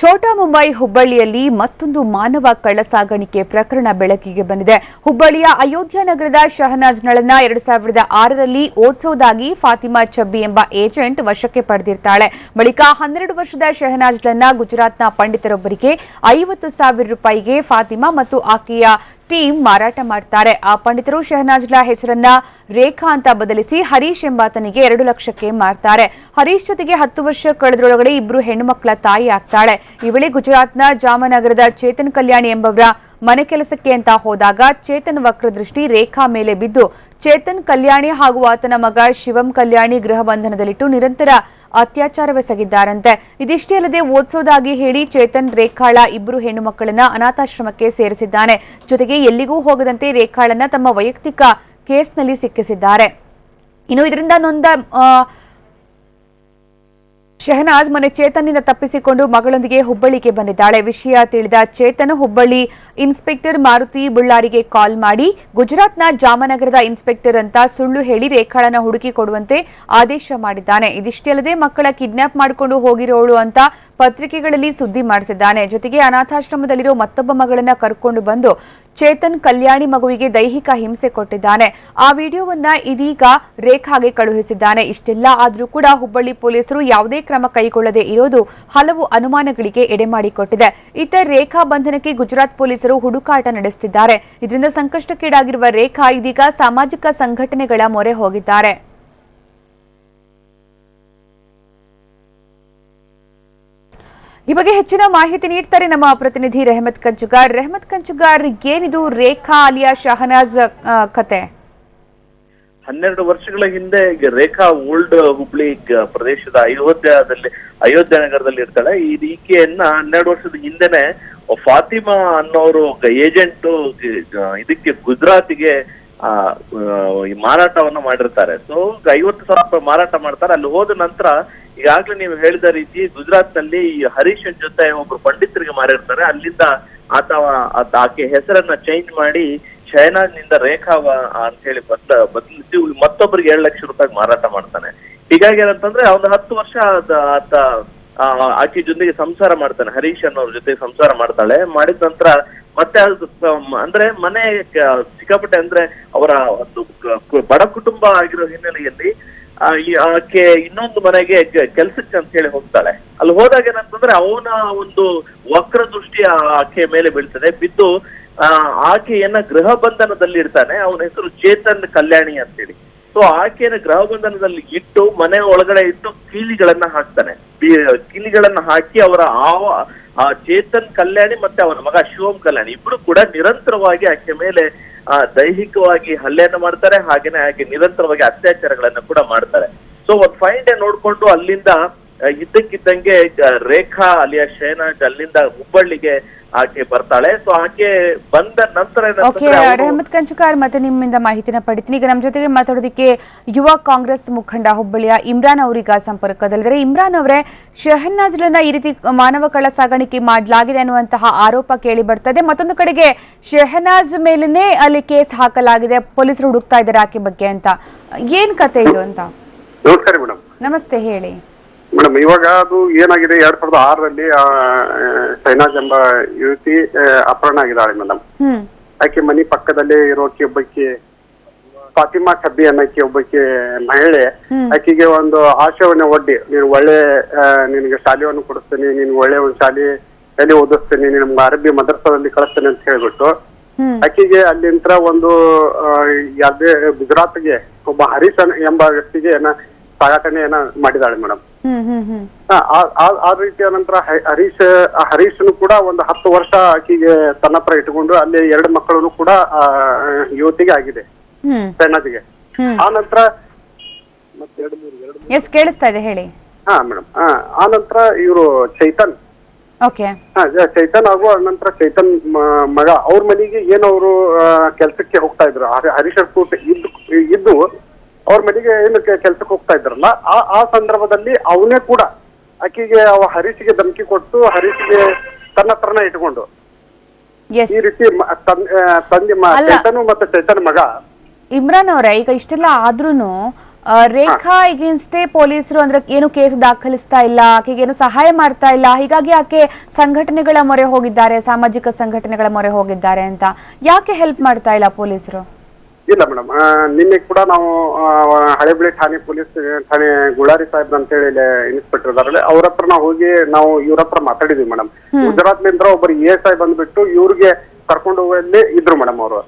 ಛೋಟಾ ಮುಂಬೈ ಹುಬ್ಬಳ್ಳಿಯಲ್ಲಿ ಮತ್ತೊಂದು ಮಾನವ ಕಳ್ಳಸಾಗಣಿಕೆ ಪ್ರಕರಣ ಬೆಳಕಿಗೆ ಬಂದಿದೆ. ಹುಬ್ಬಳ್ಳಿಯ ಅಯೋಧ್ಯ ನಗರದ ಶಹನಾಜ್ ನಳನ್ನ ಎರಡು ಸಾವಿರದ ಆರರಲ್ಲಿ ಓದಿಸುವುದಾಗಿ ಫಾತಿಮಾ ಚಬ್ಬಿ ಎಂಬ ಏಜೆಂಟ್ ವಶಕ್ಕೆ ಪಡೆದಿರ್ತಾಳೆ. ಬಳಿಕ ಹನ್ನೆರಡು ವರ್ಷದ ಶಹನಾಜ್ಳನ್ನ ಗುಜರಾತ್ನ ಪಂಡಿತರೊಬ್ಬರಿಗೆ ಐವತ್ತು ಸಾವಿರ ರೂಪಾಯಿಗೆ ಫಾತಿಮಾ ಮತ್ತು ಆಕೆಯ ಟೀಮ್ ಮಾರಾಟ ಮಾಡ್ತಾರೆ. ಆ ಪಂಡಿತರು ಶೆಹನಾಜ್ಲ ಹೆಸರನ್ನ ರೇಖಾ ಅಂತ ಬದಲಿಸಿ ಹರೀಶ್ ಎಂಬಾತನಿಗೆ ಎರಡು ಲಕ್ಷಕ್ಕೆ ಮಾರ್ತಾರೆ. ಹರೀಶ್ ಜೊತೆಗೆ ಹತ್ತು ವರ್ಷ ಕಳೆದರೊಳಗಡೆ ಇಬ್ರು ಹೆಣ್ಣುಮಕ್ಕಳ ತಾಯಿ ಆಗ್ತಾಳೆ. ಈ ವೇಳೆ ಗುಜರಾತ್ನ ಜಾಮನಗರದ ಚೇತನ್ ಕಲ್ಯಾಣಿ ಎಂಬವರ ಮನೆ ಕೆಲಸಕ್ಕೆ ಅಂತ ಹೋದಾಗ ಚೇತನ್ ವಕ್ರದೃಷ್ಟಿ ರೇಖಾ ಮೇಲೆ ಬಿದ್ದು, ಚೇತನ್ ಕಲ್ಯಾಣಿ ಹಾಗೂ ಆತನ ಮಗ ಶಿವಂ ಕಲ್ಯಾಣಿ ಗೃಹ ಬಂಧನದಲ್ಲಿಟ್ಟು ನಿರಂತರ ಅತ್ಯಾಚಾರವೆಸಗಿದ್ದಾರಂತೆ ಇದಿಷ್ಟೇ ಅಲ್ಲದೆ ಓದಿಸೋದಾಗಿ ಹೇಳಿ ಚೇತನ್ ರೇಖಾಳ ಇಬ್ಬರು ಹೆಣ್ಣು ಮಕ್ಕಳನ್ನ ಅನಾಥಾಶ್ರಮಕ್ಕೆ ಸೇರಿಸಿದ್ದಾನೆ. ಜೊತೆಗೆ ಎಲ್ಲಿಗೂ ಹೋಗದಂತೆ ರೇಖಾಳನ್ನ ತಮ್ಮ ವೈಯಕ್ತಿಕ ಕೇಸ್ನಲ್ಲಿ ಸಿಕ್ಕಿಸಿದ್ದಾರೆ. ಇನ್ನು ಇದರಿಂದ ನೊಂದ ಶಹನಾಜ್ ಮನೆ ಚೇತನ್ನಿಂದ ತಪ್ಪಿಸಿಕೊಂಡು ಮಗಳೊಂದಿಗೆ ಹುಬ್ಬಳ್ಳಿಗೆ ಬಂದಿದ್ದಾಳೆ. ವಿಷಯ ತಿಳಿದ ಚೇತನ್ ಹುಬ್ಬಳ್ಳಿ ಇನ್ಸ್ಪೆಕ್ಟರ್ ಮಾರುತಿ ಬುಳ್ಳಾರಿಗೆ ಕಾಲ್ ಮಾಡಿ, ಗುಜರಾತ್ನ ಜಾಮನಗರದ ಇನ್ಸ್ಪೆಕ್ಟರ್ ಅಂತ ಸುಳ್ಳು ಹೇಳಿ ರೇಖಾಳನ ಹುಡುಕಿ ಕೊಡುವಂತೆ ಆದೇಶ ಮಾಡಿದ್ದಾನೆ. ಇದಿಷ್ಟೇ ಅಲ್ಲದೆ ಮಕ್ಕಳ ಕಿಡ್ನಾಪ್ ಮಾಡಿಕೊಂಡು ಹೋಗಿರೋಳು ಅಂತ ಪತ್ರಿಕೆಗಳಲ್ಲಿ ಸುದ್ದಿ ಮಾಡಿಸಿದ್ದಾನೆ. ಜೊತೆಗೆ ಅನಾಥಾಶ್ರಮದಲ್ಲಿರೋ ಮತ್ತೊಬ್ಬ ಮಗಳನ್ನ ಕರ್ಕೊಂಡು ಬಂದು ಚೇತನ್ ಕಲ್ಯಾಣಿ ಮಗುವಿಗೆ ದೈಹಿಕ ಹಿಂಸೆ ಕೊಟ್ಟಿದ್ದಾನೆ. ಆ ವಿಡಿಯೋವನ್ನ ಇದೀಗ ರೇಖಾಗೆ ಕಳುಹಿಸಿದ್ದಾನೆ. ಇಷ್ಟೆಲ್ಲ ಆದರೂ ಕೂಡ ಹುಬ್ಬಳ್ಳಿ ಪೊಲೀಸರು ಯಾವುದೇ ಕ್ರಮ ಕೈಗೊಳ್ಳದೆ ಇರೋದು ಹಲವು ಅನುಮಾನಗಳಿಗೆ ಎಡೆಮಾಡಿಕೊಟ್ಟಿದೆ ಇತ್ತ ರೇಖಾ ಬಂಧನಕ್ಕೆ ಗುಜರಾತ್ ಪೊಲೀಸರು ಹುಡುಕಾಟ ನಡೆಸುತ್ತಿದ್ದಾರೆ ಇದರಿಂದ ಸಂಕಷ್ಟಕ್ಕೀಡಾಗಿರುವ ರೇಖಾ ಇದೀಗ ಸಾಮಾಜಿಕ ಸಂಘಟನೆಗಳ ಮೊರೆ ಹೋಗಿದ್ದಾರೆ. ಈ ಬಗ್ಗೆ ಹೆಚ್ಚಿನ ಮಾಹಿತಿ ನೀಡ್ತಾರೆ ನಮ್ಮ ಪ್ರತಿನಿಧಿ ರೆಹಮತ್ ಕಂಚುಗಾರ್. ರೆಹಮತ್ ಕಂಚುಗಾರ್, ಏನಿದು ರೇಖಾ ಅಲಿಯಾ ಶಹನಾಜ್ ಕತೆ? ಹನ್ನೆರಡು ವರ್ಷಗಳ ಹಿಂದೆ ರೇಖಾ ಓಲ್ಡ್ ಹುಬ್ಳಿ ಪ್ರದೇಶದ ಅಯೋಧ್ಯದಲ್ಲಿ, ಅಯೋಧ್ಯ ನಗರದಲ್ಲಿ ಇರ್ತಾಳೆ. ಈ ಈಕೆಯನ್ನ ಹನ್ನೆರಡು ವರ್ಷದ ಹಿಂದೆನೆ ಫಾತಿಮಾ ಅನ್ನೋರು ಏಜೆಂಟ್ ಇದಕ್ಕೆ ಗುಜರಾತಿಗೆ ಮಾರಾಟವನ್ನ ಮಾಡಿರ್ತಾರೆ. ಸೊ ಐವತ್ತು ಸಾವಿರ ರೂಪಾಯಿ ಮಾರಾಟ ಮಾಡ್ತಾರೆ. ಅಲ್ಲಿ ಹೋದ ನಂತರ ಈಗಾಗ್ಲೇ ನೀವು ಹೇಳಿದ ರೀತಿ ಗುಜರಾತ್ನಲ್ಲಿ ಹರೀಶನ್ ಜೊತೆ ಒಬ್ರು ಪಂಡಿತರಿಗೆ ಮಾರಿರ್ತಾರೆ. ಅಲ್ಲಿಂದ ಆತ ಆಕೆ ಹೆಸರನ್ನ ಚೇಂಜ್ ಮಾಡಿ ಶಹನಾಜ್ನಿಂದ ರೇಖಾ ಅಂತ ಹೇಳಿ ಬದ್ಲ ಬದಲಿಸಿ ಮತ್ತೊಬ್ಬರಿಗೆ ಏಳು ಲಕ್ಷ ರೂಪಾಯಿ ಮಾರಾಟ ಮಾಡ್ತಾನೆ. ಹೀಗಾಗಿ ಏನಂತಂದ್ರೆ ಒಂದು ಹತ್ತು ವರ್ಷ ಆತ- ಆಕೆ ಜೊತೆಗೆ ಸಂಸಾರ ಮಾಡ್ತಾನೆ. ಹರೀಶ್ ಅನ್ನೋರ್ ಜೊತೆ ಸಂಸಾರ ಮಾಡ್ತಾಳೆ. ಮಾಡಿದ ನಂತರ ಮತ್ತೆ ಅದು ಅಂದ್ರೆ ಮನೆ ಸಿಕ್ಕಾಪಟ್ಟೆ ಅಂದ್ರೆ ಅವರ ಒಂದು ಬಡ ಕುಟುಂಬ ಆಗಿರೋ ಹಿನ್ನೆಲೆಯಲ್ಲಿ ಆಕೆ ಇನ್ನೊಂದು ಮನೆಗೆ ಕೆಲ್ಸಕ್ಕೆ ಅಂತ ಹೇಳಿ ಹೋಗ್ತಾಳೆ. ಅಲ್ಲಿ ಹೋದಾಗ ಏನಂತಂದ್ರೆ ಅವನ ಒಂದು ವಕ್ರ ದೃಷ್ಟಿ ಆಕೆ ಮೇಲೆ ಬೀಳ್ತದೆ. ಬಿದ್ದು, ಆ, ಆಕೆಯನ್ನ ಗೃಹ ಬಂಧನದಲ್ಲಿ ಇರ್ತಾನೆ ಅವನ ಹೆಸರು ಚೇತನ್ ಕಲ್ಯಾಣಿ ಅಂತೇಳಿ. ಸೊ ಆಕೆಯನ್ನ ಗೃಹ ಬಂಧನದಲ್ಲಿ ಇಟ್ಟು, ಮನೆ ಒಳಗಡೆ ಇಟ್ಟು, ಕೀಲಿಗಳನ್ನ ಹಾಕ್ತಾನೆ. ಕೀಲಿಗಳನ್ನ ಹಾಕಿ ಅವರ ಆವ ಆ ಚೇತನ್ ಕಲ್ಯಾಣಿ ಮತ್ತೆ ಅವನ ಮಗ ಶಿವಂ ಕಲ್ಯಾಣಿ ಇಬ್ರು ಕೂಡ ನಿರಂತರವಾಗಿ ಆಕೆ ಮೇಲೆ, ಆ, ದೈಹಿಕವಾಗಿ ಹಲ್ಲೆಯನ್ನು ಮಾಡ್ತಾರೆ, ಹಾಗೇನೆ ಆಕೆ ನಿರಂತರವಾಗಿ ಅತ್ಯಾಚಾರಗಳನ್ನ ಕೂಡ ಮಾಡ್ತಾರೆ. ಸೊ ಒಂದ್ ಫೈನ್ ಡೇ ನೋಡ್ಕೊಂಡು ಅಲ್ಲಿಂದ ಇದ್ದಕ್ಕಿದ್ದಂಗೆ ರೇಖಾ ಅಲಿಯಾ ಶೇನಾಜ್ ಅಲ್ಲಿಂದ ಹುಬ್ಬಳ್ಳಿಗೆ ಆಕೆ ಬರ್ತಾಳೆ. ಸೊ ಆಕೆ ಬಂದ ನಂತರ ರೆಹಮತ್ ಕಂಚುಕಾರ್ ಮತ್ತೆ ನಿಮ್ಮಿಂದ ಮಾಹಿತಿನ ಪಡಿತೀನಿ. ಈಗ ನಮ್ಮ ಜೊತೆಗೆ ಮಾತಾಡೋದಕ್ಕೆ ಯುವ ಕಾಂಗ್ರೆಸ್ ಮುಖಂಡ ಹುಬ್ಬಳ್ಳಿಯ ಇಮ್ರಾನ್ ಅವರೀಗ ಸಂಪರ್ಕದಲ್ಲಿದ್ದಾರೆ. ಇಮ್ರಾನ್ ಅವರೇ ಶೆಹನಾಜ್ಲನ್ನ ಈ ರೀತಿ ಮಾನವ ಕಳ್ಳ ಸಾಗಾಣಿಕೆ ಮಾಡಲಾಗಿದೆ ಅನ್ನುವಂತಹ ಆರೋಪ ಕೇಳಿ ಬರ್ತದೆ. ಮತ್ತೊಂದು ಕಡೆಗೆ ಶೆಹನಾಜ್ ಮೇಲೇನೆ ಅಲ್ಲಿ ಕೇಸ್ ಹಾಕಲಾಗಿದೆ. ಪೊಲೀಸರು ಹುಡುಕ್ತಾ ಇದ್ದಾರೆ ಆಕೆ ಬಗ್ಗೆ ಅಂತ. ಏನ್ ಕತೆ ಇದು ಅಂತ? ನಮಸ್ತೆ ಹೇಳಿ. ಮೇಡಮ್ ಇವಾಗ ಅದು ಏನಾಗಿದೆ? ಎರಡ್ ಸಾವಿರದ ಆರರಲ್ಲಿ ಸೈನಾಜ್ ಎಂಬ ಯುವತಿ ಅಪಹರಣ ಆಗಿದ್ದಾಳೆ ಮೇಡಮ್. ಹ್ಮ್. ಆಕೆ ಮನಿ ಪಕ್ಕದಲ್ಲೇ ಇರೋಕೆ ಒಬ್ಬಕ್ಕೆ ಫಾತಿಮಾ ಕಬ್ಬಿ ಅನ್ನಕ್ಕೆ ಒಬ್ಬಕ್ಕೆ ಮಹಿಳೆ. ಆಕೆಗೆ ಒಂದು ಆಶಯವನ್ನ ಒಡ್ಡಿ ನೀನು ಒಳ್ಳೆ ನಿನಗೆ ಶಾಲೆಯನ್ನು ಕೊಡಿಸ್ತೀನಿ ನೀನು ಒಳ್ಳೆ ಒಂದು ಶಾಲೆಯಲ್ಲಿ ಓದಿಸ್ತೀನಿ ನಿಮ್ಗೆ ಅರಬ್ಬಿ ಮದರ್ಸದಲ್ಲಿ ಕಳಿಸ್ತೇನೆ ಅಂತ ಹೇಳ್ಬಿಟ್ಟು ಆಕೆಗೆ ಅಲ್ಲಿಂತ್ರ ಒಂದು ಯಾವ್ದೇ ಗುಜರಾತ್ಗೆ ಒಬ್ಬ ಹರೀಶ್ ಎಂಬ ವ್ಯಕ್ತಿಗೆ ಏನ ಸಾಗಾಟನೆ ಏನ ಮಾಡಿದಾಳೆ ಮೇಡಮ್. ಆ ರೀತಿಯ ನಂತರ ಹರೀಶ್ ಹರೀಶ್ನು ಕೂಡ ಒಂದು ಹತ್ತು ವರ್ಷ ಆಕೆಗೆ ತನ್ನ ಹತ್ರ ಇಟ್ಕೊಂಡು ಅಲ್ಲಿ ಎರಡು ಮಕ್ಕಳು ಕೂಡ ಯುವತಿಗೆ ಆಗಿದೆ ಸಣ್ಣದಿಗೆ ಆ ನಂತರ ಎಸ್ ಕೇಳಿಸ್ತಾ ಇದೆ ಹೇಳಿ ಹಾ ಮೇಡಮ್ ಆ ನಂತರ ಇವರು ಚೈತನ್ ಓಕೆ ಚೈತನ್ ಹಾಗೂ ನಂತರ ಚೈತನ್ ಮಗ ಅವ್ರ ಮನೆಗೆ ಏನವರು ಅವರು ಕೆಲ್ಸಕ್ಕೆ ಹೋಗ್ತಾ ಇದ್ರು ಹರಿಶರ್ ಹರೀಶ್ ಕೂಟ ಇದ್ದು ಇದ್ದು ಅವ್ರ ಮನೆಗೆ ಏನು ಕೆಲ್ಸಕ್ಕೆ ಹೋಗ್ತಾ ಇದ್ರಲ್ಲ ಆ ಆ ಸಂದರ್ಭದಲ್ಲಿ ಅವನೇ ಕೂಡ ಆಕೆಗೆ ಅವ ಹರೀಶ್ಗೆ ಧಮಕಿ ಕೊಟ್ಟು ಹರೀಶ್ಗೆ ತನ್ನ ತರನ ಇಟ್ಕೊಂಡು. ಈ ರೀತಿ ತಂದೆ. ಚೈತನ್ ಮತ್ತೆ ಚೈತನ್ ಮಗ. ಇಮ್ರಾನ್ ಅವರೇ ಈಗ ಇಷ್ಟೆಲ್ಲ ಆದ್ರೂನು ರೇಖಾ ಈಗಿನಷ್ಟೇ ಪೊಲೀಸರು ಅಂದ್ರೆ ಏನು ಕೇಸು ದಾಖಲಿಸ್ತಾ ಇಲ್ಲ ಆಕೆಗೆ ಏನು ಸಹಾಯ ಮಾಡ್ತಾ ಇಲ್ಲ ಹೀಗಾಗಿ ಆಕೆ ಸಂಘಟನೆಗಳ ಮೊರೆ ಹೋಗಿದ್ದಾರೆ ಸಾಮಾಜಿಕ ಸಂಘಟನೆಗಳ ಮೊರೆ ಹೋಗಿದ್ದಾರೆ ಅಂತ. ಯಾಕೆ ಹೆಲ್ಪ್ ಮಾಡ್ತಾ ಇಲ್ಲ ಪೊಲೀಸರು? ಇಲ್ಲ ಮೇಡಮ್. ನಿನ್ನೆ ಕೂಡ ನಾವು ಆ, ಹಳೆಬೆಳೆ ಠಾಣೆ ಪೊಲೀಸ್ ಠಾಣೆ ಗುಳಾರಿ ಸಾಹೇಬ್ ಅಂತ ಹೇಳಿ ಇನ್ಸ್ಪೆಕ್ಟರ್ ಇದಾರಲ್ಲ ಅವ್ರ ಹತ್ರ ನಾವು ಹೋಗಿ ನಾವು ಇವ್ರ ಹತ್ರ ಮಾತಾಡಿದ್ವಿ ಮೇಡಮ್. ಗುಜರಾತ್ಲಿಂದ ಒಬ್ಬರು ಎ ಸಾಹೇಬ್ ಬಂದ್ಬಿಟ್ಟು ಇವ್ರಿಗೆ ಕರ್ಕೊಂಡು ಹೋಗಲ್ಲಿ ಇದ್ರು ಮೇಡಮ್ ಅವರು.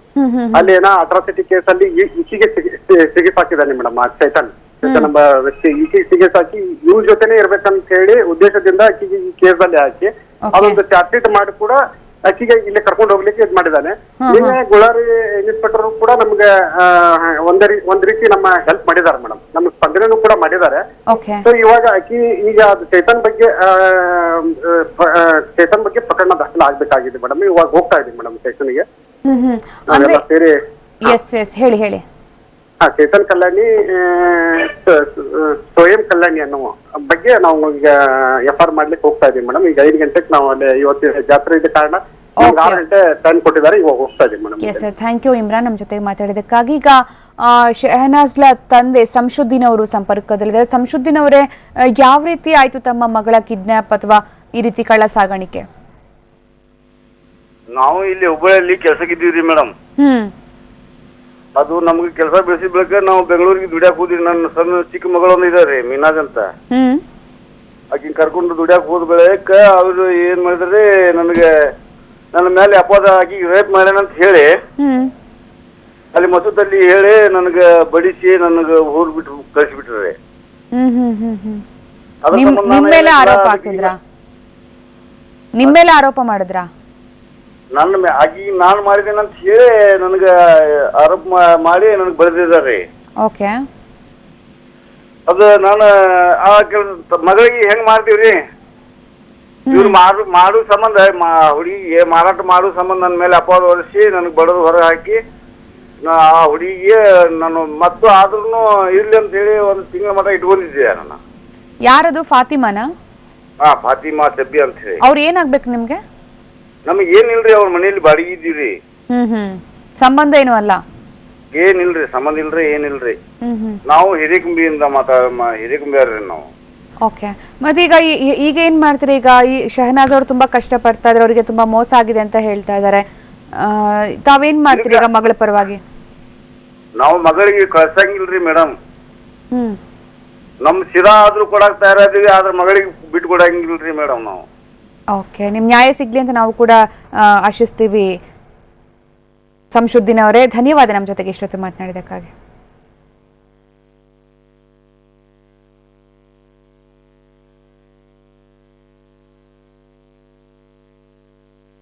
ಅಲ್ಲಿ ಏನೋ ಅಟ್ರಾಸಿಟಿ ಕೇಸ್ ಅಲ್ಲಿ ಈಚೆಗೆ ಈಕೆಗೆ ಸಿಗಿ- ಸಿಗಿಸಾಕಿದ್ದಾನೆ ಮೇಡಮ್ ಆ ಚೈತನ್ ಚೈತನ್ ಎಂಬ ವ್ಯಕ್ತಿ. ಈಕೆಗೆ ಸಿಗಿಸಾಕಿ ಇವ್ರ ಜೊತೆನೆ ಇರ್ಬೇಕಂತ ಹೇಳಿ ಉದ್ದೇಶದಿಂದ ಈ ಕೇಸ್ ಅಲ್ಲಿ ಹಾಕಿ ಅದೊಂದು ಚಾರ್ಜ್ ಶೀಟ್ ಮಾಡಿ ಕೂಡ ಆಕೆಗೆ ಇಲ್ಲಿ ಕರ್ಕೊಂಡು ಹೋಗ್ಲಿಕ್ಕೆ ಇದ್ ಮಾಡಿದಾನೆ ನಿನ್ನೆ ಗುಳಾರಿ ಇನ್ಸ್ಪೆಕ್ಟರ್ ಕೂಡ ನಮ್ಗೆ ಒಂದ್ ಒಂದೇ ರೀ- ಒಂದ್ ರೀತಿ ನಮ್ಮ ಹೆಲ್ಪ್ ಮಾಡಿದ್ದಾರೆ ಮೇಡಮ್ ನಮ್ಮ ಸ್ಪಂದನೆನೂ ಕೂಡ ಮಾಡಿದ್ದಾರೆ. ಸೊ ಇವಾಗ ಆಕಿ ಈಗ ಅದು ಚೇತನ್ ಬಗ್ಗೆ ಚೇತನ್ ಬಗ್ಗೆ ಪ್ರಕರಣ ದಾಖಲೆ ಆಗ್ಬೇಕಾಗಿದೆ ಮೇಡಮ್ ಇವಾಗ ಹೋಗ್ತಾ ಇದೀವಿ ಮೇಡಮ್ ಸ್ಟೇಷನ್ಗೆ ಹ್ಮ್ ಹ್ಮ್. ನಾವೆಲ್ಲ ಸೇರಿ ಎಸ್ ಎಸ್ ಹೇಳಿ ಹೇಳಿ. ಹಾ ಚೇತನ್ ಕಲ್ಯಾಣಿ ಸ್ವಯಂ ಕಲ್ಯಾಣಿ ಅನ್ನೋ ಬಗ್ಗೆ ನಾವು ಈಗ ಎಫ್ ಆರ್ ಮಾಡ್ಲಿಕ್ಕೆ ಹೋಗ್ತಾ ಇದೀವಿ ಮೇಡಮ್. ಈಗ ಐದು ಗಂಟೆಗೆ ನಾವು ಅಲ್ಲಿ ಇವತ್ತು ಜಾತ್ರೆ ಇದ್ದ ಕಾರಣ ಆರು ಗಂಟೆ ಟೈಮ್ ಕೊಟ್ಟಿದ್ದಾರೆ ಇವಾಗ ಹೋಗ್ತಾ ಇದೀವಿ madam. Yes sir thank you Imran ನಮ್ಮ ಜೊತೆಗೆ ಮಾತಾಡಿದಕ್ಕಾಗಿ ಈಗ ಆ, ಶೆಹನಾಜ್ಲ ತಂದೆ ಸಂಶುದ್ದೀನ್ ಅವರು ಸಂಪರ್ಕದಲ್ಲಿದ್ದಾರೆ. ಸಂಶುದ್ದೀನ್ ಅವರೇ ಯಾವ ರೀತಿ ಆಯ್ತು ತಮ್ಮ ಮಗಳ ಕಿಡ್ನಾಪ್ ಅಥವಾ ಈ ರೀತಿ ಕಳ್ಳ ಸಾಗಾಣಿಕೆ? ನಾವು ಇಲ್ಲಿ ಹುಬ್ಬಳ್ಳಿಯಲ್ಲಿ ಕೆಲಸಕ್ಕಿದ್ದೀವಿ ಮೇಡಮ್. ಹ್ಮ್. ಅದು ನಮ್ಗೆ ಕೆಲಸ ಬೆಳೆಸಿದ ಬೆಳಕ ನಾವು ಬೆಂಗಳೂರಿಗೆ ದುಡ್ಯಾಕ್ ಹೋದ್ರಿ ನನ್ನ ಸಣ್ಣ ಚಿಕ್ಕ ಮಗಳೊಂದು ಇದಾರೆ ಮೀನಾಜ್ ಅಂತ. ಹ್ಮ್. ಆಕಿನ ಕರ್ಕೊಂಡು ದುಡ್ಯಾಕ್ ಹೋದ ಬೆಳಕ ಅವ್ರು ಏನ್ ಮಾಡಿದ್ರಿ ನನಗೆ ನನ್ನ ಮೇಲೆ ಅಪವಾದ ಆಕಿ ರೇಪ್ ಮಾಡ್ಯಾನಂತ ಹೇಳಿ ಹ್ಮ್. ಅಲ್ಲಿ ಮಸೂದಲ್ಲಿ ಹೇಳಿ ನನಗೆ ಬಡಿಸಿ ನನಗೆ ಊರ್ ಬಿಟ್ಟು ಕಳಿಸ್ಬಿಟ್ರಿ. ಹ್ಮ್ ಹ್ಮ್ ಹ್ಮ್ ಹ್ಮ್. ಅದ್ರ ನಿಮ್ ನಿಮ್ ಮೇಲೆ ಆರೋಪ ಅದಕ್ಕೆ ಹಾಕಿದ್ರಾ? ನಿಮ್ ಮೇಲೆ ಆರೋಪ ಮಾಡಿದ್ರಾ? ನನ್ನ ಮೇ- ಆಕಿ ನಾನು ಮಾಡಿದೇನಂತ ಹೇಳಿ ನನಗೆ ಆರೋಪ ಮಾ- ಮಾಡಿ ನನಗೆ ಬರೆದಿದ್ದಾರೆ. ಓಕೆ. ಅದು ನಾನು ಆ ಕೆಲಸ ಮಗಳಿಗೆ ಹೆಂಗ್ ಮಾಡ್ತೀವ್ರಿ? ಇವ್ರು ಮಾಡು ಮಾಡು ಸಂಬಂಧ ಮಾ- ಹುಡುಗಿಗೆ ಮಾರಾಟ ಮಾಡು ಸಂಬಂಧ ನನ್ನ ಮೇಲೆ ಅಪವಾದ ಹೊರಿಸಿ ನನಗೆ ಬಡದು ಹೊರ ಹಾಕಿ ನಾ ಆ ಹುಡುಗಿಗೆ ನಾನು ಮತ್ತು ಆದ್ರೂ ಇರ್ಲಿ ಅಂತ ಹೇಳಿ ಒಂದು ತಿಂಗಳ ಮಟ್ಟ ಇಟ್ಕೊಂಡಿದ್ದೆ ನಾನು. ಯಾರದು? ಫಾತಿಮಾನ? ಹಾ ಫಾತಿಮಾ ಸಬ್ಬಿ ಅಂತ ಹೇಳಿ. ಅವ್ರು ಏನಾಗ್ಬೇಕು ನಿಮ್ಗೆ? ನಮಗೆ ಏನಿಲ್ರಿ ಅವ್ರ ಮನೆಯಲ್ಲಿ ಬಾಡಿಗೆ ಇದ್ದೀರಿ? ಹ್ಮ್ ಹ್ಮ್. ಸಂಬಂಧ ಏನು ಅಲ್ಲ? ಏನಿಲ್ರಿ ಸಂಬಂಧ ಇಲ್ರಿ ಏನಿಲ್ರಿ? ನಾವು ಹಿರೇಕುಂಬಿಯಿಂದ ಮಾತಾ ಮ- ಹಿರೇಕುಂಬಿಯಾರ್ರಿ ನಾವು. ಓಕೆ. ಮತ್ತೆ ಈಗ ಈ- ಈಗ ಏನ್ ಮಾಡ್ತೀರಿ? ಈಗ ಈ ಶಹನಾಜ್ ಅವರು ತುಂಬಾ ಕಷ್ಟ ಪಡ್ತಾ ಇದಾರೆ ಅವರಿಗೆ ತುಂಬಾ ಮೋಸ ಆಗಿದೆ ಅಂತ ಹೇಳ್ತಾ ಇದಾರೆ ಆ, ತಾವೇನ್ ಮಾಡ್ತೀರಿ ಈಗ ಮಗಳ ಪರವಾಗಿ? ನಾವು ಮಗಳಿಗೆ ಕಳ್ಸಂಗಿಲ್ರಿ ಮೇಡಮ್ ಹ್ಮ್. ನಮ್ ಶಿರಾ ಆದ್ರೂ ಕೊಡಕ್ ತಯಾರಾದೀವಿ ಆದ್ರೆ ಮಗಳಿಗೆ ಬಿಟ್ಟು ಕೊಡಂಗಿಲ್ರಿ ಮೇಡಮ್ ನಾವು. ಓಕೆ ನಿಮ್ಮ ನ್ಯಾಯ ಸಿಗ್ಲಿ ಅಂತ ನಾವು ಕೂಡ ಆಶಿಸ್ತೀವಿ. ಸಂಶುದ್ಧಿನವರೇ ಅವರೇ ಧನ್ಯವಾದ ನಮ್ಮ ಜೊತೆಗೆ ಇಷ್ಟೊತ್ತು ಮಾತನಾಡಿದಕ್ಕಾಗಿ